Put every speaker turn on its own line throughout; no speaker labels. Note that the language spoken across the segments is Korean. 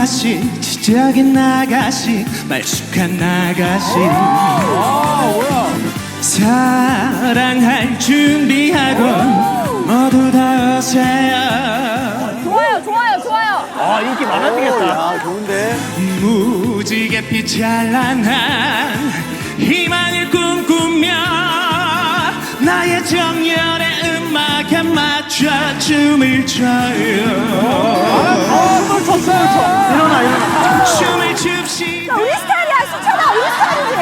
아가씨 지적인 아가씨 말쑥한 아가씨 사랑할 준비하고 모두 다 오세요
좋아요, 좋아요, 좋아요.
아 인기 많아지겠다.
야, 좋은데?
무지개 빛 찬란한 희망을 꿈꾸며 나의 정열의 음악에 맞춰 춤을 춰요.
춤을 췄어요. 일어나 일어나.
춤을 춥시다.
우리 스타일이야, 수찬아, 우리 스타일이지.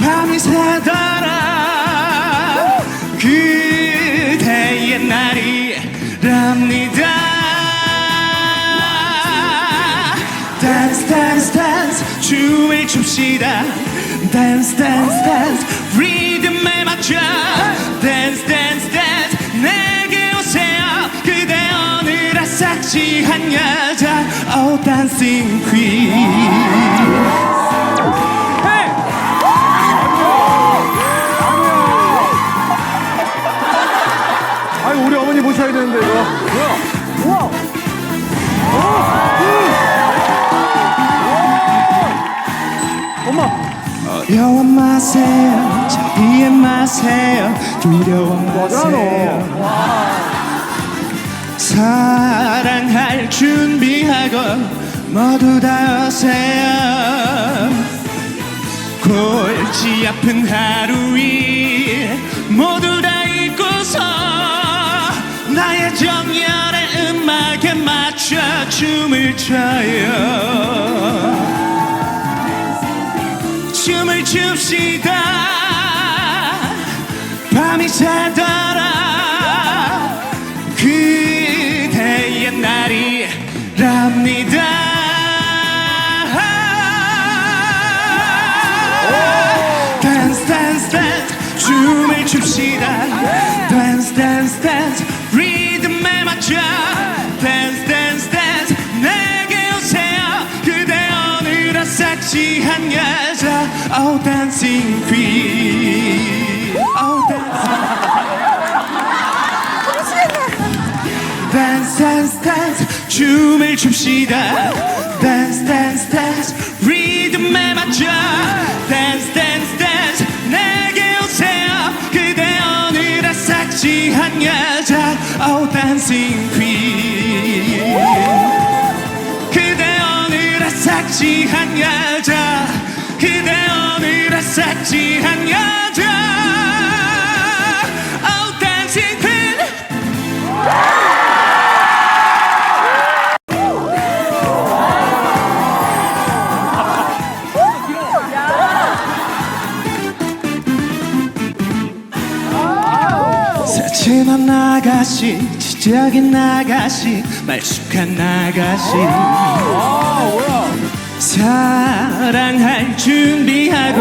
밤이 새더라. 그대의 날이랍니다. 댄스 댄스 댄스 춤을 춥시다. 댄스 댄스 댄스 리듬에 맞춰. 댄스 댄스 댄스 섹시한 여자 Oh dancing queen
아니 우리 어머니 모셔야 되는데 이거. 뭐야? 엄마.
두려워 마세요. 자기에 마세요. 두려워 마세요 사랑할 준비하고 모두 다 오세요. 골치 아픈 하루 위 모두 다 잊고서 나의 정열의 음악에 맞춰 춤을 춰요. 춤을 춥시다. 밤이 새더 Oh dancing queen Oh dancing 댄스 댄스 댄스 춤을 춥시다. 댄스 댄스 댄스 리듬에 맞춰. 댄스 댄스 댄스 내게 오세요. 그대 오늘의 섹시한 여자. Oh dancing queen 그대 오늘의 섹시한 여자 그대 오늘의 섹시한 여자. Oh dancing queen. 새침한 아가씨 지적인 아가씨 말쑥한 아가씨 사랑할 준비하고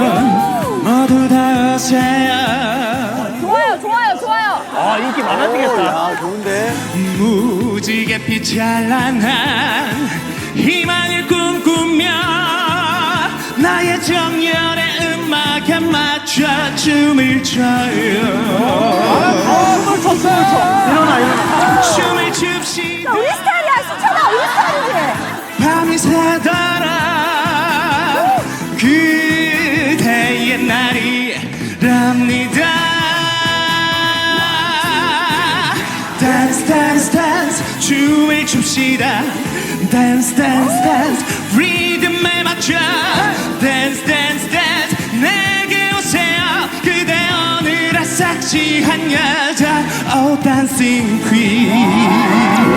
모두 다 오세요
좋아요, 좋아요, 좋아요.
아 인기 많아지겠다.
야, 좋은데?
무지개 빛 찬란한 희망을 꿈꾸며 나의 정열의 음악에 맞춰 춤을 춰요
춤을 췄어요.
춥시다. 댄스 댄스 댄스 리듬에 맞춰. 댄스 댄스 댄스 내게 오세요. 그대 오늘의 섹시한 여자. Oh dancing queen.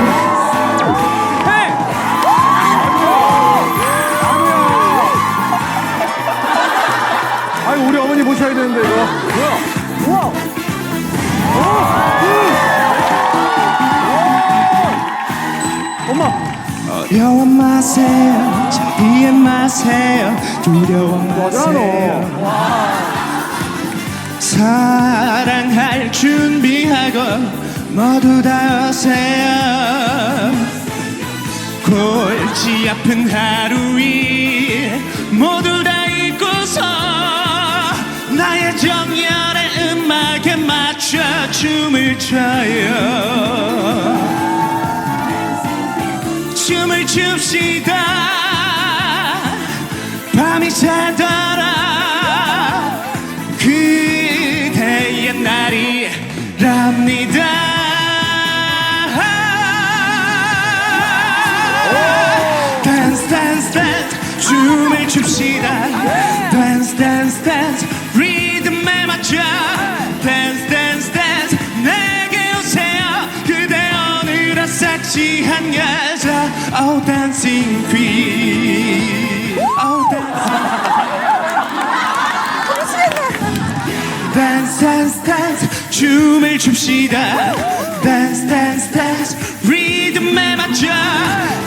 아니 우리 어머니 모셔야 되는데 이거. 뭐야?
두려워 마세요 자기에 마세요 두려워 마세요 사랑할 준비하고 모두 다 오세요. 골치 아픈 하루 위 모두 다 잊고서 나의 정열의 음악에 맞춰 춤을 춰요 춤을 춥시다. 밤이 새더라. 그대의 날이랍니다. 댄스 댄스 댄스 춤을 춥시다 시한 여자 Oh dancing queen. Oh dancing 댄스 댄스 댄스 춤을 춥시다. 댄스 댄스 댄스 리듬에 맞춰.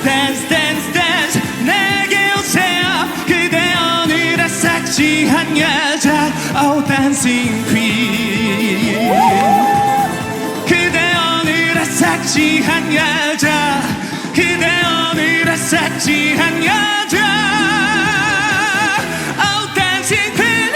댄스 댄스 댄스 내게 오세요. 그대 오늘의 섹시한 여자 Oh dancing queen. 그대 오늘의 섹시한 섹시한 여자. Oh dancing queen.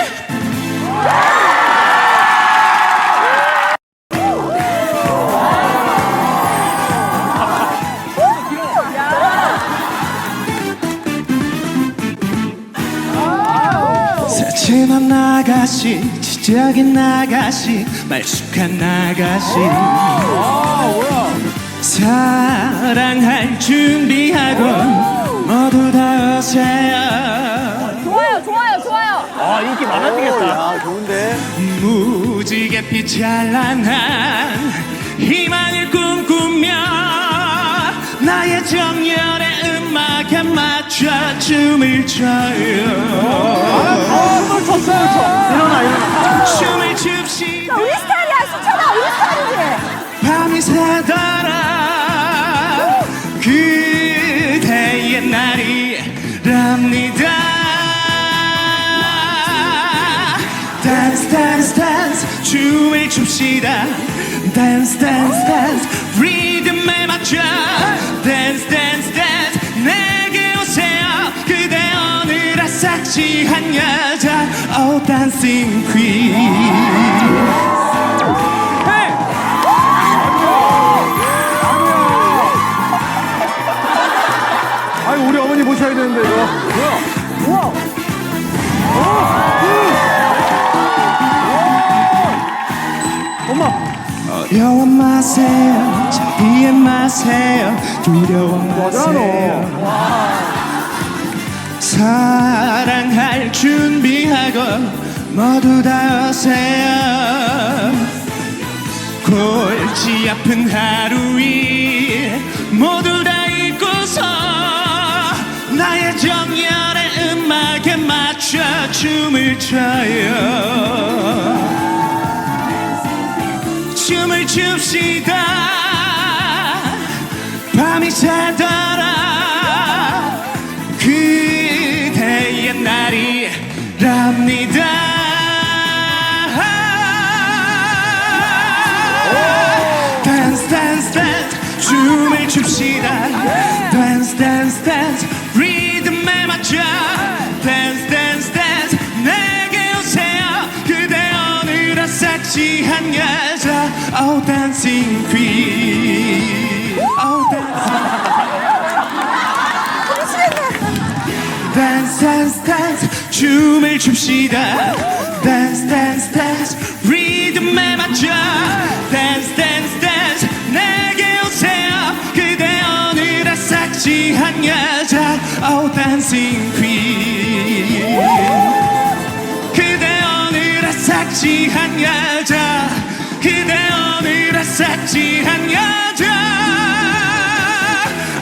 새침한 아가씨 지적인 아가씨 말쑥한 아가씨 사랑할 준비하고 모두 다 오세요
좋아요, 좋아요, 좋아요.
아, 인기 많아지겠다. 야, 좋은데.
무지개 빛 찬란한 희망을 꿈꾸며 나의 정열의 음악에 맞춰 춤을 춰요
춤을 췄어요, 저. 일어나, 일어나.
춤을 춥시다
우리 스타일이야, 수찬아, 우리 스타일이지.
밤이 새더라 춤을 춥시다. 댄스 댄스 댄스 리듬에 맞춰. 댄스 댄스 댄스 내게 오세요. 그대 오늘의 섹시한 여자. Oh dancing queen.
아니, 우리 어머니 모셔야 되는데, 이거. 뭐야?
두려워 마세요 자비에 마세요 두려워 마세요
너.
사랑할 준비하고 모두 다 오세요 골치 아픈 하루 위 모두 다 잊고서 나의 정열의 음악에 맞춰 춤을 춰요 춤을 춥시다. 밤이 새더라. 그대의 날이랍니다. 댄스 댄스 댄스 춤을 춥시다. 댄스 댄스 댄스 Oh dancing queen. Oh dancing 댄스 댄스 댄스 춤을 춥시다. 댄스 댄스 댄스 리듬에 맞춰. 댄스 댄스 댄스 내게 오세요. 그대 오늘의 섹시한 여자. Oh dancing queen. 그대 오늘의 섹시한 여자. 그대 샅샅한 여자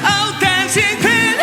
Oh dancing queen